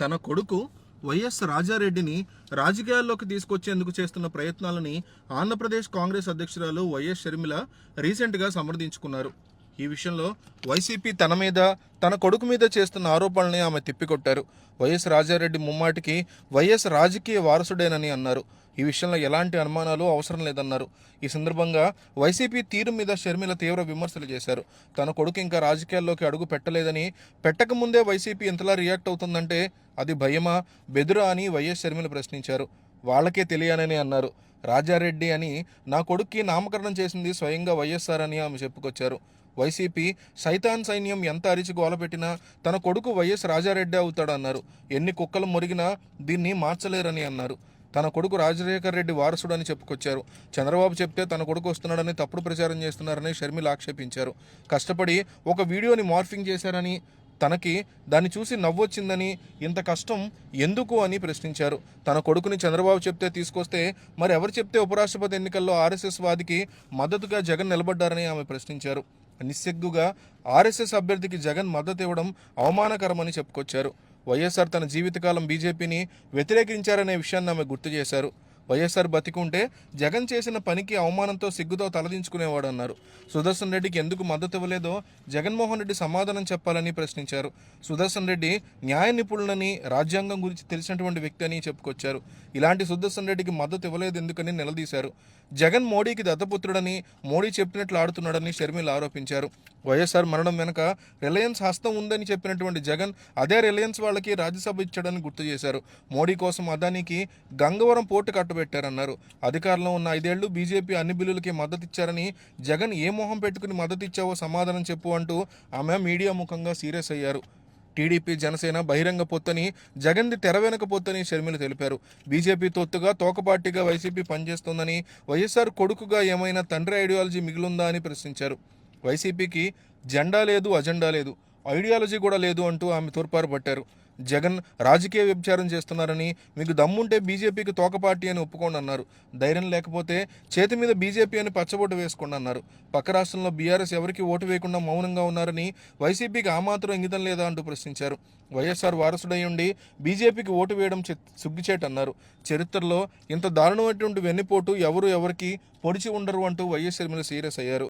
తన కొడుకు వైఎస్ రాజారెడ్డిని రాజకీయాల్లోకి తీసుకొచ్చేందుకు చేస్తున్న ప్రయత్నాలని ఆంధ్రప్రదేశ్ కాంగ్రెస్ అధ్యక్షురాలు వైఎస్ షర్మిల రీసెంట్గా సమర్థించుకున్నారు ఈ విషయంలో వైసీపీ తన మీద తన కొడుకు మీద చేస్తున్న ఆరోపణల్ని ఆమె తిప్పికొట్టారు. వైఎస్ రాజారెడ్డి ముమ్మాటికి వైఎస్ రాజకీయ వారసుడేనని అన్నారు. ఈ విషయంలో ఎలాంటి అనుమానాలు అవసరం లేదన్నారు. ఈ సందర్భంగా వైసీపీ తీరు మీద షర్మిల తీవ్ర విమర్శలు చేశారు. తన కొడుకు ఇంకా రాజకీయాల్లోకి అడుగు పెట్టలేదని పెట్టకముందే వైసీపీ ఎంతలా రియాక్ట్ అవుతుందంటే అది భయమా బెదురా అని వైఎస్ షర్మిల ప్రశ్నించారు. వాళ్ళకే తెలియనని అన్నారు. రాజారెడ్డి అని నా కొడుక్కి నామకరణం చేసింది స్వయంగా వైఎస్ఆర్ అని ఆమె చెప్పుకొచ్చారు. వైసీపీ సైతాన్ సైన్యం ఎంత అరిచి గోలపెట్టినా తన కొడుకు వైఎస్ రాజారెడ్డి అవుతాడన్నారు. ఎన్ని కుక్కలు మురిగినా దీన్ని మార్చలేరని అన్నారు. తన కొడుకు రాజశేఖర్ రెడ్డి వారసుడు అని చెప్పుకొచ్చారు. చంద్రబాబు చెప్తే తన కొడుకు వస్తున్నాడని తప్పుడు ప్రచారం చేస్తున్నారని షర్మిల ఆక్షేపించారు. కష్టపడి ఒక వీడియోని మార్ఫింగ్ చేశారని తనకి దాన్ని చూసి నవ్వొచ్చిందని ఇంత కష్టం ఎందుకు అని ప్రశ్నించారు. తన కొడుకుని చంద్రబాబు చెప్తే తీసుకొస్తే మరి ఎవరు చెప్తే ఉపరాష్ట్రపతి ఎన్నికల్లో ఆర్ఎస్ఎస్ వాదికి మద్దతుగా జగన్ నిలబడ్డారని ఆమె ప్రశ్నించారు. నిస్సిగ్గుగా ఆర్ఎస్ఎస్ అభ్యర్థికి జగన్ మద్దతు ఇవ్వడం అవమానకరమని చెప్పుకొచ్చారు. వైఎస్ఆర్ తన జీవితకాలం బీజేపీని వ్యతిరేకించారనే విషయాన్ని ఆమె గుర్తు చేశారు. వైఎస్ఆర్ బతికుంటే జగన్ చేసిన పనికి అవమానంతో సిగ్గుతో తలదించుకునేవాడు అన్నారు సుదర్శన్ రెడ్డికి ఎందుకు మద్దతు ఇవ్వలేదో జగన్మోహన్ రెడ్డి సమాధానం చెప్పాలని ప్రశ్నించారు. సుదర్శన్ రెడ్డి న్యాయ నిపుణులని రాజ్యాంగం గురించి తెలిసినటువంటి వ్యక్తి అని చెప్పుకొచ్చారు. ఇలాంటి సుదర్శన్ రెడ్డికి మద్దతు ఇవ్వలేదు ఎందుకని నిలదీశారు. జగన్ మోడీకి దత్తపుత్రుడని మోడీ చెప్పినట్లు ఆడుతున్నాడని షర్మిల ఆరోపించారు. వైఎస్ఆర్ మరణం వెనుక రిలయన్స్ హస్తం ఉందని చెప్పినటువంటి జగన్ అదే రిలయన్స్ వాళ్ళకి రాజ్యసభ ఇచ్చాడని గుర్తు చేశారు. మోడీ కోసం అదానికి గంగవరం పోర్టు కట్టబెట్టారన్నారు. అధికారంలో ఉన్న ఐదేళ్ళు బీజేపీ అన్ని బిల్లులకి మద్దతు ఇచ్చారని జగన్ ఏ మొహం పెట్టుకుని మద్దతు ఇచ్చావో సమాధానం చెప్పు అంటూ ఆమె మీడియా ముఖంగా సీరియస్ అయ్యారు. టీడీపీ జనసేన బహిరంగ పొత్తని జగన్ది తెర వెనక పొత్తని షర్మిల తెలిపారు. బీజేపీ తొత్తుగా తోకపార్టీగా వైసీపీ పనిచేస్తోందని వైఎస్ఆర్ కొడుకుగా ఏమైనా తండ్రి ఐడియాలజీ మిగిలిందా అని ప్రశ్నించారు. వైసీపీకి జెండా లేదు అజెండా లేదు ఐడియాలజీ కూడా లేదు అంటూ ఆమె తూర్పారు పట్టారు జగన్ రాజకీయ వ్యభిచారం చేస్తున్నారని మీకు దమ్ముంటే బీజేపీకి తోక పార్టీ అని ఒప్పుకోండి అన్నారు. ధైర్యం లేకపోతే చేతి మీద బీజేపీ అని పచ్చబొట్టు వేసుకోండి అన్నారు. పక్క రాష్ట్రంలో బీఆర్ఎస్ ఎవరికి ఓటు వేయకుండా మౌనంగా ఉన్నారని వైసీపీకి ఆ మాత్రం ఇంగితం లేదా అంటూ ప్రశ్నించారు. వైఎస్ఆర్ వారసుడై ఉండి బీజేపీకి ఓటు వేయడం చి- అన్నారు. చరిత్రలో ఇంత దారుణమైనటువంటి వెన్నుపోటు ఎవరు ఎవరికి పొడిచి ఉండరు అంటూ వైఎస్ మీద సీరియస్ అయ్యారు.